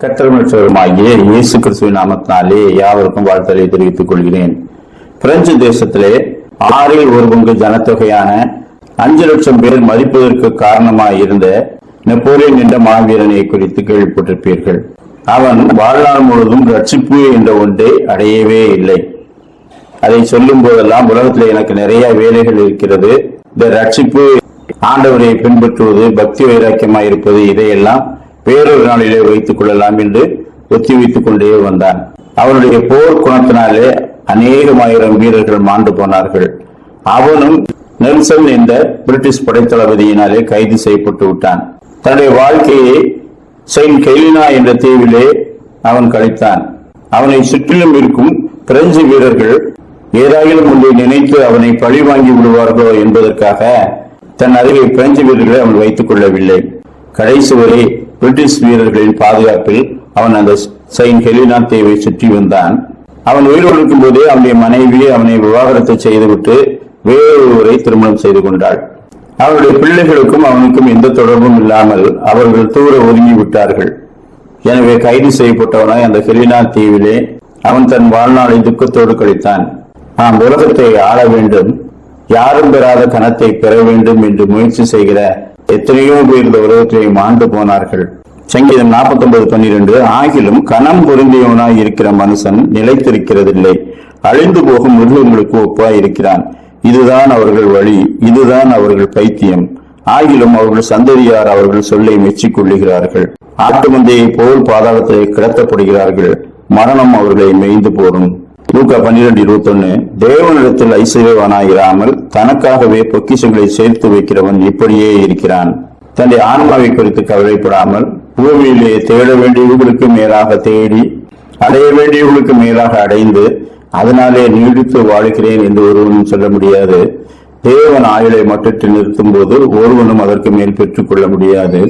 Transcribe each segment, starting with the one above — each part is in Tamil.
கத்திரமற்றவருமாகிய இயேசு கிறிஸ்துவ நாமத்தினாலே யாவருக்கும் வாழ்த்தலை தெரிவித்துக் கொள்கிறேன். பிரெஞ்சு தேசத்திலே ஆறில் ஒரு பங்கு ஜனத்தொகையான அஞ்சு லட்சம் பேர் மதிப்பதற்கு காரணமாக இருந்த நெப்போலியன் என்ற மாவீரனை குறித்து கேள்விப்பட்டிருப்பீர்கள். அவன் வாழ்நாள் முழுவதும் ரட்சிப்பு என்ற ஒன்றை அடையவே இல்லை. அதை சொல்லும் போதெல்லாம் உலகத்தில் எனக்கு நிறைய வேலைகள் இருக்கிறது. இந்த ரட்சிப்பு ஆண்டவரை பின்பற்றுவது பக்தி வைராக்கியமாக இருப்பது இதையெல்லாம் வேறொரு நாளிலே வைத்துக் கொள்ளலாம் என்று ஒத்திவைத்துக் கொண்டே வந்தான். அவனுடைய போர் குணத்தினாலே அநேகமாயிரம் வீரர்கள் மாண்டு போனார்கள். அவனும் நெல்சன் என்ற பிரிட்டிஷ் படைத்தளபதியினாலே கைது செய்யப்பட்டு விட்டான். தன்னுடைய வாழ்க்கையை செயின்ட் கெலினா என்ற தீவிலே அவன் கழித்தான். அவனை சுற்றிலும் இருக்கும் பிரெஞ்சு வீரர்கள் ஏதாயிலும் ஒன்றை நினைத்து அவனை பழி வாங்கி விடுவார்களோ என்பதற்காக தன் அருகே பிரெஞ்சு வீரர்களை அவன் வைத்துக் கொள்ளவில்லை. கடைசி வரை பிரிட்டிஷ் வீரர்களின் பாதுகாப்பில் அவன் அந்த செயின் ஹெலினா தீவை சுற்றி வந்தான். அவன் உயிரோடு இருக்கும் போதே அவனுடைய மனைவி அவனை விவாகரத்து செய்துவிட்டு வேறொருவரை திருமணம் செய்து கொண்டாள். அவனுடைய பிள்ளைகளுக்கும் அவனுக்கும் எந்த தொடர்பும் இல்லாமல் அவர்கள் தூர ஒதுங்கி விட்டார்கள். எனவே கைது செய்யப்பட்டவனாய் அந்த ஹெலினா தீவிலே அவன் தன் வாழ்நாளை துக்கத்தோடு கழித்தான். நாம் உலகத்தை ஆள வேண்டும். யாரும் பெறாத கணத்தை பெற வேண்டும் என்று முயற்சி செய்கிற எத்தனையோ பேர் இந்த உலகத்திலே மாண்டு போனார்கள். சங்கீதம் 49 பன்னிரெண்டு ஆகிலும் கணம் பொருந்தியவனாய் இருக்கிற மனுஷன் நிலைத்திருக்கிறதில்லை. அழிந்து போகும் மிருகங்களுக்கு ஒப்பாய் இருக்கிறான். இதுதான் அவர்கள் வழி இதுதான் அவர்கள் பைத்தியம். ஆகிலும் அவர்கள் சந்ததியார் அவர்கள் சொல்லை மெச்சிக் கொள்ளுகிறார்கள் ஆட்டு மந்தையை போல் பாதாளத்தை கிடத்தப்படுகிறார்கள். மரணம் அவர்களை மேய்ந்து போடும். லூக்கா பன்னிரண்டு இருபத்தொன்னு தேவனிடத்தில் ஐசைவானாயிராமல் தனக்காகவே பொக்கிஷங்களை சேர்த்து வைக்கிறவன் இப்படியே இருக்கிறான். தன்னுடைய ஆன்மாவை குறித்து கவலைப்படாமல் பூமியிலே தேட வேண்டியவர்களுக்கு மேலாக தேடி அடைய வேண்டியவர்களுக்கு மேலாக அடைந்து அதனாலே நீடித்து வாழ்கிறேன் என்று ஒருவனும் சொல்ல முடியாது. தேவன் ஆயுளை மட்டிட்டு நிறுத்தும் போது ஒருவனும் அதற்கு மேல் பெற்றுக் கொள்ள முடியாது.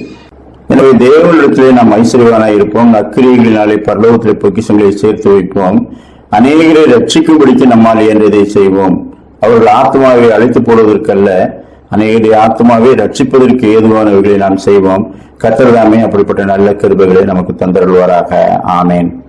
எனவே தேவனிடத்திலே நாம் ஐஸ்வர்யவானாக இருப்போம் நக்கிரிகளினாலே பரலோகத்திலே பொக்கிஷங்களை சேர்த்து வைப்போம். அநேகரை ரட்சிக்கும்படிக்கு நம்மால் இயன்றதை செய்வோம். அவர்கள் ஆத்மாவை அழைத்து போடுவதற்கல்ல. அநேகரை ஆத்மாவை ரட்சிப்பதற்கு ஏதுவானவர்களை நாம் செய்வோம். கத்தர்தாமே அப்படிப்பட்ட நல்ல கருபுகளை நமக்கு தந்தருள்வாராக. ஆமேன்.